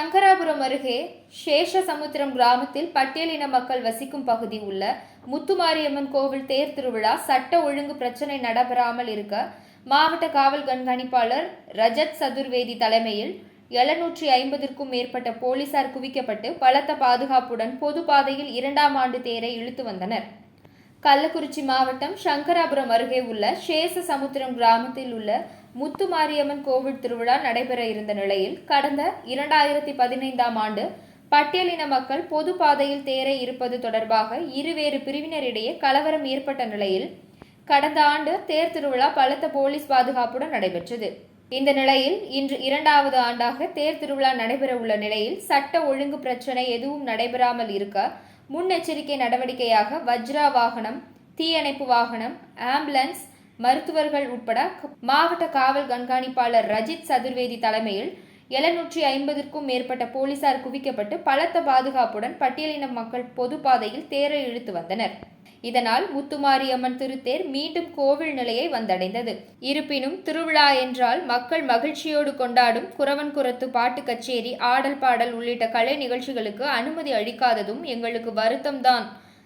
சங்கராபுரம் அருகே சேஷசமுத்திரம் கிராமத்தில் பட்டியலின மக்கள் வசிக்கும் பகுதி உள்ள முத்துமாரியம்மன் கோவில் தேர் திருவிழா சட்ட ஒழுங்கு பிரச்சனை நடைபெறாமல் இருக்க மாவட்ட காவல் கண்காணிப்பாளர் ரஜத் சதுர்வேதி தலைமையில் எழுநூற்றி ஐம்பதிற்கும் மேற்பட்ட போலீசார் குவிக்கப்பட்டு பலத்த பாதுகாப்புடன் பொது பாதையில் இரண்டாம் ஆண்டு தேரை இழுத்து வந்தனர். கள்ளக்குறிச்சி மாவட்டம் சங்கராபுரம் அருகே உள்ள சேஷ சமுத்திரம் கிராமத்தில் உள்ள முத்துமாரியம்மன் கோவில் திருவிழா நடைபெற இருந்த நிலையில் கடந்த இரண்டாயிரத்தி பதினைந்தாம் ஆண்டு பட்டியலின மக்கள் பொது பாதையில் தேரை இருப்பது தொடர்பாக இருவேறு பிரிவினரிடையே கலவரம் ஏற்பட்ட நிலையில் கடந்த ஆண்டு தேர் திருவிழா பலத்த போலீஸ் பாதுகாப்புடன் நடைபெற்றது. இந்த நிலையில் இன்று இரண்டாவது ஆண்டாக தேர் திருவிழா நடைபெற உள்ள நிலையில் சட்ட ஒழுங்கு பிரச்சனை எதுவும் நடைபெறாமல் இருக்க முன்னெச்சரிக்கை நடவடிக்கையாக வஜ்ரா வாகனம் தீயணைப்பு வாகனம் ஆம்புலன்ஸ் மருத்துவர்கள் உட்பட மாவட்ட காவல் கண்காணிப்பாளர் ரஜித் சதுர்வேதி தலைமையில் எழுநூற்றி ஐம்பதிற்கும் மேற்பட்ட போலீசார் குவிக்கப்பட்டு பலத்த பாதுகாப்புடன் பட்டியலின மக்கள் பொது பாதையில் தேரை இழுத்து வந்தனர். இதனால் முத்துமாரியம்மன் திருத்தேர் மீண்டும் கோவில் நிலையை வந்தடைந்தது. இருப்பினும் திருவிழா என்றால் மக்கள் மகிழ்ச்சியோடு கொண்டாடும் குறவன் குரத்து பாட்டு கச்சேரி ஆடல் பாடல் உள்ளிட்ட கலை நிகழ்ச்சிகளுக்கு அனுமதி அளிக்காததும் எங்களுக்கு வருத்தம்தான்.